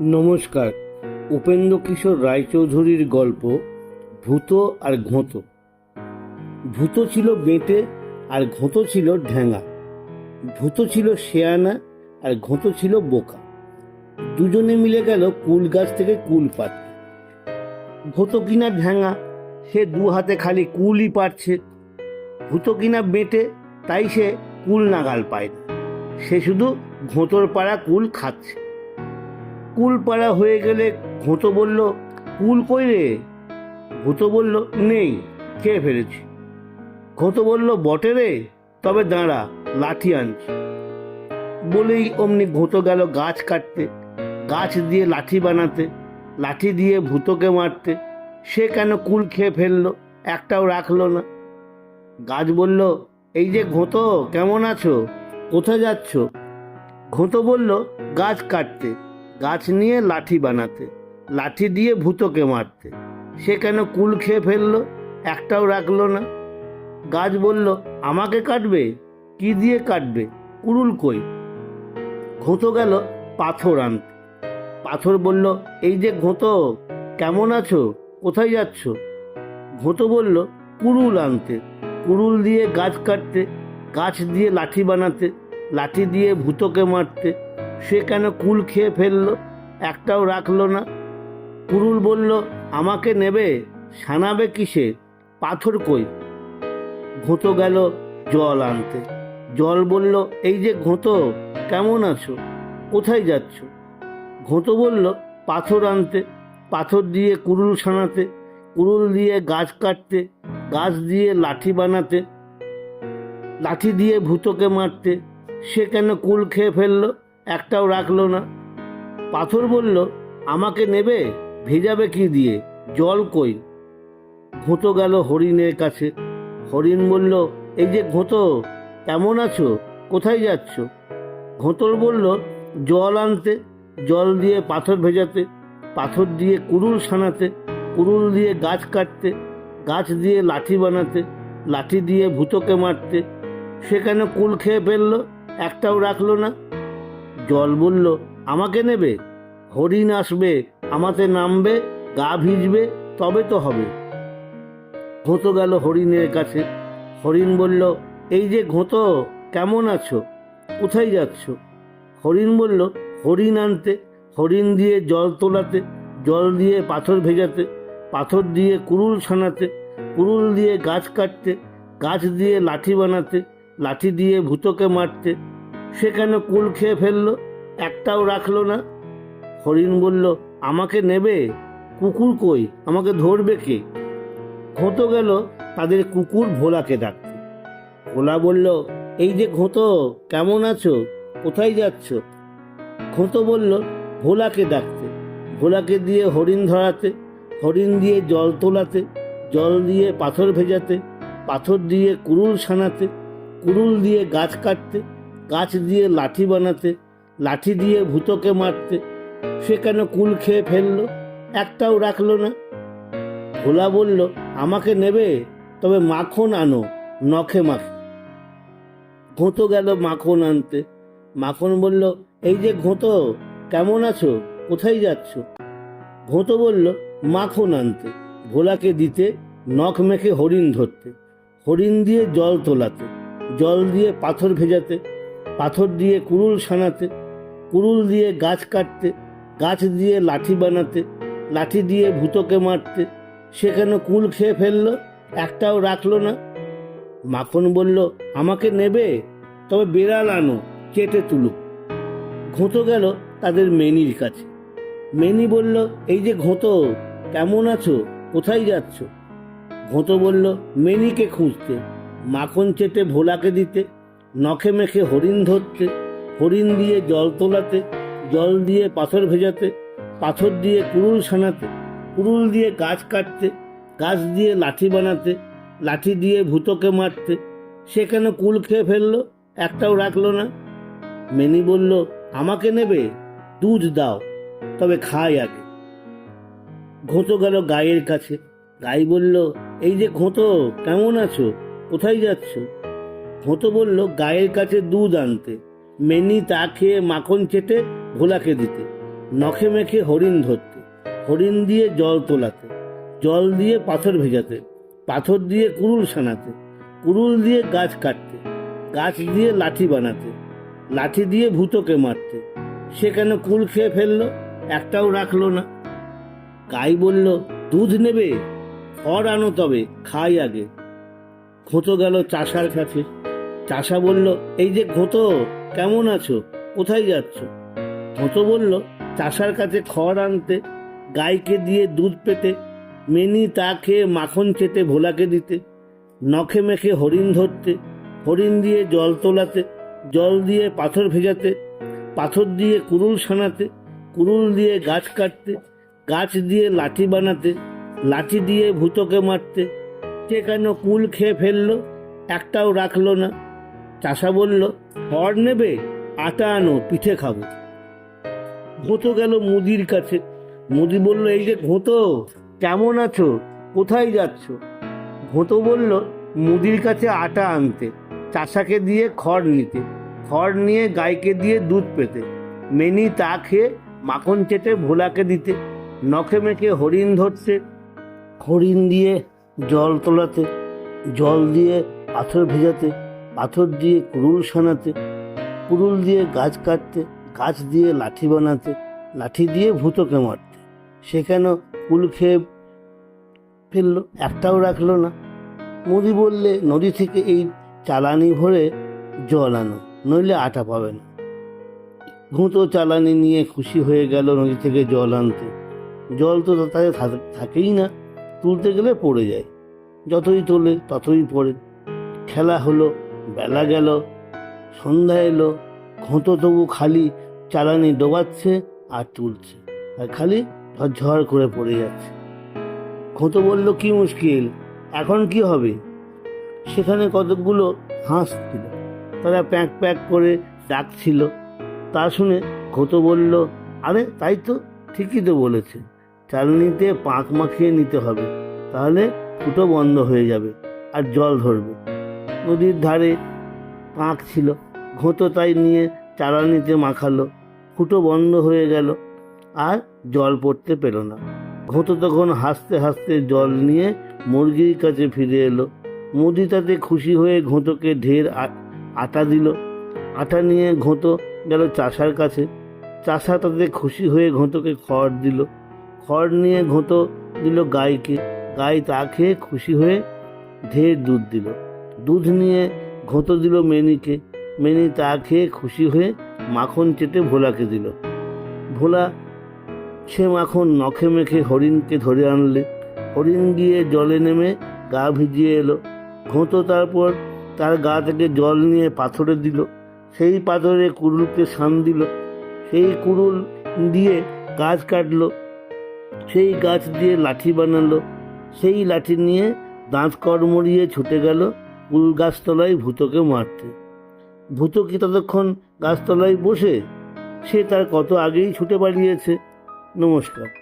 নমস্কার, উপেন্দ্র কিশোর রায়চৌধুরীর গল্প, ভূত আর ঘোঁতো। ভূত ছিল বেঁটে আর ঘোঁতো ছিল ঢ্যাঙা ভূত ছিল শেয়ানা আর ঘোঁত ছিল বোকা। দুজনে মিলে গেল কুল গাছ থেকে কুল পাড়তে। ভূত কিনা ঢ্যাঙা সে দু হাতে খালি কুলই পারছে ভূত কিনা বেঁটে, তাই সে কুল নাগাল পায় না। সে শুধু ঘোঁতর পাড়া কুল খাচ্ছে। কুল পাড়া হয়ে গেলে ঘোঁতো বলল, কুল কই রে? ভূতো বলল, নেই, খেয়ে ফেলেছি। ঘোঁতো বলল, বটে রে, তবে দাঁড়া, লাঠি আনছি। বলেই অমনি ঘোঁতো গেল গাছ কাটতে, গাছ দিয়ে লাঠি বানাতে, লাঠি দিয়ে ভূতকে মারতে। সে কেন কুল খেয়ে ফেলল, একটাও রাখল না। গাছ বলল, এই যে ঘোঁতো, কেমন আছো? কোথায় যাচ্ছ? ঘোঁতো বলল, গাছ কাটতে। গাছ নিয়ে লাঠি বানাতে, লাঠি দিয়ে ভূতকে মারতে। সে কেন কুল খেয়ে ফেলল? একটাও রাখল না। গাছ বলল, আমাকে কাটবে? কি দিয়ে কাটবে? কুড়ুল কই? ঘোঁতো গেল পাথর আনতে। পাথর বলল, এই যে ঘোঁতো, কেমন আছো? কোথায় যাচ্ছ? ঘোঁতো বলল কুড়ুল আনতে। কুড়ুল দিয়ে গাছ কাটতে, গাছ দিয়ে লাঠি বানাতে, লাঠি দিয়ে ভূতকে মারতে সে কেন কুল খেয়ে ফেলল? একটাও রাখল না। কুরুল বলল, আমাকে নেবে? সানাবে কিসে? পাথর কই? ঘোঁতো গেল জল আনতে। জল বলল, এই যে ঘোঁতো, কেমন আছো? কোথায় যাচ্ছ? ঘোঁতো বলল, পাথর আনতে, পাথর দিয়ে কুরুল সানাতে, কুরুল দিয়ে গাছ কাটতে, গাছ দিয়ে লাঠি বানাতে, লাঠি দিয়ে ভূতকে মারতে। সে কেন কুল খেয়ে ফেলল? একটাও রাখল না। পাথর বলল, আমাকে নেবে? ভেজাবে কি দিয়ে? জল কই? ঘোঁতো গেল হরিণের কাছে। হরিণ বলল, এই যে ঘোঁতো, কেমন আছো? কোথায় যাচ্ছ? ঘোঁতল বলল, জল আনতে, জল দিয়ে পাথর ভেজাতে, পাথর দিয়ে কুড়ুল সানাতে কুড়ুল দিয়ে গাছ কাটতে, গাছ দিয়ে লাঠি বানাতে, লাঠি দিয়ে ভূতকে মারতে। সেখানে কুল খেয়ে ফেলল? একটাও রাখল না। জল বলল, আমাকে নেবে? হরিণ আসবে, আমাতে নামবে, গা ভিজবে, তবে তো হবে। ঘোঁতো গেল হরিণের কাছে। হরিণ বলল, এই যে ঘোঁতো, কেমন আছো? কোথায় যাচ্ছ? হরিণ বলল, হরিণ আনতে, হরিণ দিয়ে জল তোলাতে, জল দিয়ে পাথর ভেজাতে, পাথর দিয়ে কুড়ুল ছানাতে কুড়ুল দিয়ে গাছ কাটতে, গাছ দিয়ে লাঠি বানাতে, লাঠি দিয়ে ভূতকে মারতে সেখানে কুল খেয়ে ফেলল? একটাও রাখল না। হরিণ বলল, আমাকে নেবে? কুকুর কই? আমাকে ধরবে কে? ঘোঁতো গেল তাদের কুকুর ভোলাকে ডাকতে। ভোলা বলল, এই যে ঘোঁতো, কেমন আছো? কোথায় যাচ্ছ? ঘোঁতো বলল, ভোলাকে ডাকতে। ভোলাকে দিয়ে হরিণ ধরাতে, হরিণ দিয়ে জল তোলাতে, জল দিয়ে পাথর ভেজাতে, পাথর দিয়ে কুড়ুল সানাতে কুড়ুল দিয়ে গাছ কাটতে গাছ দিয়ে লাঠি বানাতে, লাঠি দিয়ে ভূতকে মারতে। সে কেন কুল খেয়ে ফেলল? একটাও রাখল না। ভোলা বলল, আমাকে নেবে? তবে মাখন আনো, নখে মাখে। ঘোঁতো গেল মাখন আনতে। মাখন বলল, এই যে ঘোঁতো, কেমন আছো? কোথায় যাচ্ছ? ঘোঁতো বলল, মাখন আনতে। ভোলাকে দিতে, নখ মেখে হরিণ ধরতে। হরিণ দিয়ে জল তোলাতে, জল দিয়ে পাথর ভেজাতে পাথর দিয়ে কুড়ুল সানাতে কুড়ুল দিয়ে গাছ কাটতে, গাছ দিয়ে লাঠি বানাতে, লাঠি দিয়ে ভূতকে মারতে সেখানে কুল খেয়ে ফেলল? একটাও রাখল না। মাখন বলল, আমাকে নেবে? তবে বেড়াল আনো, কেটে তুলুক। ঘোঁতো গেল তাদের মেনির কাছে। মেনি বলল, এই যে ঘোঁতো, কেমন আছো? কোথায় যাচ্ছ? ঘোঁতো বলল, মেনিকে খুঁজতে। মাখন চেটে ভোলাকে দিতে নখে মেখে হরিণ ধরতে, হরিণ দিয়ে জল তোলাতে, জল দিয়ে পাথর ভেজাতে, পাথর দিয়ে কুরুল সানাতে, কুড়ুল দিয়ে গাছ কাটতে, গাছ দিয়ে লাঠি বানাতে, লাঠি দিয়ে ভূতকে মারতে সেখানে কুল খেয়ে ফেলল? একটাও রাখল না। মেনি বলল, আমাকে নেবে? দুধ দাও, তবে খাই আগে। ঘোঁতো গেল গায়ের কাছে। গাই বলল, এই যে ঘোঁতো, কেমন আছো? কোথায় যাচ্ছ? ঘোঁতো বলল, গায়ের কাছে দুধ আনতে। মেনি তা খেয়ে মাখন চেটে ভোলাকে দিতে। নখে মেখে হরিণ ধরতে। হরিণ দিয়ে জল তোলাতে। জল দিয়ে পাথর ভেজাতে। পাথর দিয়ে কুরুল সানাতে। কুরুল দিয়ে গাছ কাটতে। গাছ দিয়ে লাঠি বানাতে। লাঠি দিয়ে ভূতকে মারতে। সে কেন কুল খেয়ে ফেলল? একটাও রাখল না। গাই বলল, দুধ নেবে? খড় আনো তবে, খাই আগে। ঘোঁতো গেল চাষার কাছে। চাষা বলল, এই যে ঘোঁতো, কেমন আছো? কোথায় যাচ্ছ? ঘোঁতো বলল, চাষার কাছে খড় আনতে, গাইকে দিয়ে দুধ পেতে, মেনি তা খেয়ে মাখন চেটে ভোলাকে দিতে, নখে মেখে হরিণ ধরতে, হরিণ দিয়ে জল তোলাতে, জল দিয়ে পাথর ভেজাতে, পাথর দিয়ে কুরুল সানাতে, কুরুল দিয়ে গাছ কাটতে, গাছ দিয়ে লাঠি বানাতে, লাঠি দিয়ে ভূতকে মারতে সে কেন কুল খেয়ে ফেলল, একটাও রাখল না। চাষা বলল খড় নেবে, আটা আনো, পিঠে খাব। ঘোঁতো গেল মুদির কাছে। মুদি বলল, এই যে ঘোঁতো, কেমন আছো? কোথায় যাচ্ছ? ঘোঁতো বলল, মুদির কাছে আটা আনতে, চাষাকে দিয়ে খড় নিতে, খড় নিয়ে গাইকে দিয়ে দুধ পেতে, মেনি তা খেয়ে মাখন চেটে ভোলাকে দিতে, নখে মেখে হরিণ ধরতে, হরিণ দিয়ে জল তোলাতে, জল দিয়ে পাথর ভেজাতে পাথর দিয়ে কুরুল সানাতে, কুরুল দিয়ে গাছ কাটতে, গাছ দিয়ে লাঠি বানাতে, লাঠি দিয়ে ভূতকে মারতে। সে কেন কুল খেয়ে ফেলল? একটাও রাখল না। মোদি বললে, নদী থেকে এই চালানি ভরে জল আনো, নইলে আটা পাবে না। ঘুঁতো চালানি নিয়ে খুশি হয়ে গেল নদী থেকে জল আনতে। জল তো থা- থাকেই না, তুলতে গেলে পড়ে যায়। যতই তোলে ততই পড়ে। খেলা হলো বেলা গেল, সন্ধ্যা এলো ঘোঁতো তবু খালি, চালানি ডোবাচ্ছে আর তুলছে। আর খালি ঝরঝর করে পড়ে যাচ্ছে। ঘোঁতো বলল, কি মুশকিল, এখন কি হবে? সেখানে কতকগুলো হাঁস ছিল, তারা প্যাঁক প্যাঁক করে ডাকছিল। তা শুনে ঘোঁতো বলল, আরে, তাই তো, ঠিকই তো বলেছে। চালনিতে পাঁক মাখিয়ে নিতে হবে, তাহলে ফুটো বন্ধ হয়ে যাবে আর জল ধরবে। নদীর ধারে পাঁক ছিল। ঘোঁতো তাই নিয়ে চালানিতে মাখালো। ফুটো বন্ধ হয়ে গেল। আর জল পড়তে পেল না। ঘোঁতো তখন হাসতে হাসতে জল নিয়ে মুরগির কাছে ফিরে এলো। মুদি তাতে খুশি হয়ে ঘোঁতোকে ঢের আটা দিল। আটা নিয়ে ঘোঁতো গেল চাষার কাছে। চাষা তাতে খুশি হয়ে ঘোঁতোকে খড় দিল। খড় নিয়ে ঘোঁতো দিল গাইকে। গাই তা খেয়ে খুশি হয়ে ঢের দুধ দিল। দুধ নিয়ে ঘোঁতো দিল মেনিকে। মেনি তা খেয়ে খুশি হয়ে মাখন চেটে ভোলাকে দিল। ভোলা সে মাখন নখে মেখে হরিণকে ধরে আনলে। হরিণ গিয়ে জলে নেমে গা ভিজিয়ে এলো। ঘোঁতো তারপর তার গা থেকে জল নিয়ে পাথরে দিল। সেই পাথরে কুড়ুলকে শান দিল। সেই কুড়ুল দিয়ে গাছ কাটলো। সেই গাছ দিয়ে লাঠি বানালো। সেই লাঠি নিয়ে দাঁত কড়মড়িয়ে ছুটে গেল। কুল গাছতলায় ভূতকে মারতে। ভূত কি ততক্ষণ গাছতলায় বসে? সে তার কত আগেই ছুটে পালিয়েছে। নমস্কার।